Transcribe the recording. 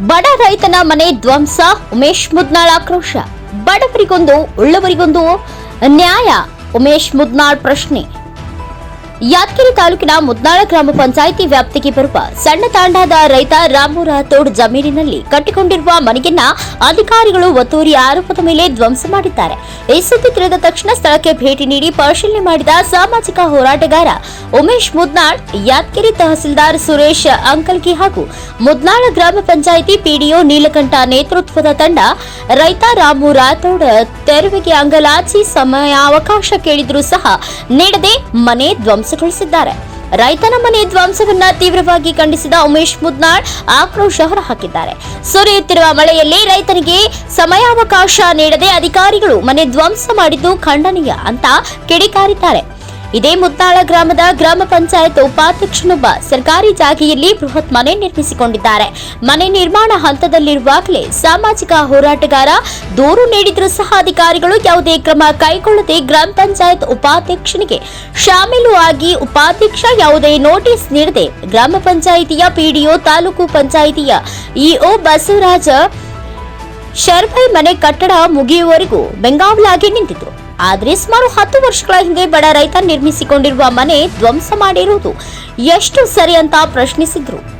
ಬಡ ರೈತನ ಮನೆ ಧ್ವಂಸ ಉಮೇಶ್ ಮುದ್ನಾಳ್ ಆಕ್ರೋಶ. ಬಡವರಿಗೊಂದು ಉಳ್ಳವರಿಗೊಂದು ನ್ಯಾಯ ಉಮೇಶ್ ಮುದ್ನಾಳ್ ಪ್ರಶ್ನೆ. ಯಾದಗಿರಿ ತಾಲೂಕಿನ ಮುದ್ನಾಳ ಗ್ರಾಮ ಪಂಚಾಯಿತಿ ವ್ಯಾಪ್ತಿಗೆ ಬರುವ ಸಣ್ಣ ತಾಂಡಾದ ರೈತ ರಾಮೂರ ರಾಥೋಡ್ ಜಮೀನಿನಲ್ಲಿ ಕಟ್ಟಿಕೊಂಡಿರುವ ಮನೆಯನ್ನ ಅಧಿಕಾರಿಗಳು ಒತ್ತುವರಿ ಆರೋಪದ ಮೇಲೆ ಧ್ವಂಸ ಮಾಡಿದ್ದಾರೆ. ಈ ಸುದ್ದಿ ತಿಳಿದ ತಕ್ಷಣ ಸ್ಥಳಕ್ಕೆ ಭೇಟಿ ನೀಡಿ ಪರಿಶೀಲನೆ ಮಾಡಿದ ಸಾಮಾಜಿಕ ಹೋರಾಟಗಾರ ಉಮೇಶ್ ಮುದ್ನಾಳ್ ಯಾದಗಿರಿ ತಹಸೀಲ್ದಾರ್ ಸುರೇಶ್ ಅಂಕಲ್ಗಿ ಹಾಗೂ ಮುದ್ನಾಳ ಗ್ರಾಮ ಪಂಚಾಯಿತಿ ಪಿಡಿಒ ನೀಲಕಂಠ ನೇತೃತ್ವದ ತಂಡ ರೈತ ರಾಮೂರ ರಾಥೋಡ್ ತೆರವಿಗೆ ಅಂಗಲಾಚಿ ಸಮಯಾವಕಾಶ ಕೇಳಿದ್ರೂ ಸಹ ನೀಡದೆ ಮನೆ ಧ್ವಂಸಗೊಳಿಸಿದ್ದಾರೆ ರೈತನ ಮನೆ ಧ್ವಂಸವನ್ನ ತೀವ್ರವಾಗಿ ಖಂಡಿಸಿದ ಉಮೇಶ್ ಮುದ್ನಾಳ್ ಆಕ್ರೋಶ ಹೊರಹಾಕಿದ್ದಾರೆ. ಸುರಿಯುತ್ತಿರುವ ಮಳೆಯಲ್ಲಿ ರೈತನಿಗೆ ಸಮಯಾವಕಾಶ ನೀಡದೆ ಅಧಿಕಾರಿಗಳು ಮನೆ ಧ್ವಂಸ ಮಾಡಿದ್ದು ಖಂಡನೀಯ ಅಂತ ಕಿಡಿಕಾರಿದ್ದಾರೆ. ಇದೇ ಮುತ್ತಾಳ ಗ್ರಾಮದ ಗ್ರಾಮ ಪಂಚಾಯತ್ ಉಪಾಧ್ಯಕ್ಷನೊಬ್ಬ ಸರ್ಕಾರಿ ಜಾಗೆಯಲ್ಲಿ ಬೃಹತ್ ಮನೆ ನಿರ್ಮಿಸಿಕೊಂಡಿದ್ದಾರೆ. ಮನೆ ನಿರ್ಮಾಣ ಹಂತದಲ್ಲಿರುವಾಗಲೇ ಸಾಮಾಜಿಕ ಹೋರಾಟಗಾರ ದೂರು ನೀಡಿದರೂ ಸಹ ಅಧಿಕಾರಿಗಳು ಯಾವುದೇ ಕ್ರಮ ಕೈಗೊಳ್ಳದೆ ಗ್ರಾಮ ಪಂಚಾಯತ್ ಉಪಾಧ್ಯಕ್ಷನಿಗೆ ಶಾಮೀಲು ಆಗಿ ಉಪಾಧ್ಯಕ್ಷ ಯಾವುದೇ ನೋಟಿಸ್ ನೀಡದೆ ಗ್ರಾಮ ಪಂಚಾಯಿತಿಯ ಪಿಡಿಒ ತಾಲೂಕು ಪಂಚಾಯಿತಿಯ ಇಒ ಬಸವರಾಜ, ಶರ್ಬೈ ಮನೆ ಕಟ್ಟಡ ಮುಗಿಯುವವರೆಗೂ ಬೆಂಗಾವಲಾಗಿ ನಿಂತಿತು. ಆದರೆ ಸುಮಾರು ಹತ್ತು ವರ್ಷಗಳ ಹಿಂದೆ ಬಡ ರೈತ ನಿರ್ಮಿಸಿಕೊಂಡಿರುವ ಮನೆ ಧ್ವಂಸ ಮಾಡಿರುವುದು. ಎಷ್ಟು ಸರಿ ಅಂತ ಪ್ರಶ್ನಿಸಿದ್ರು.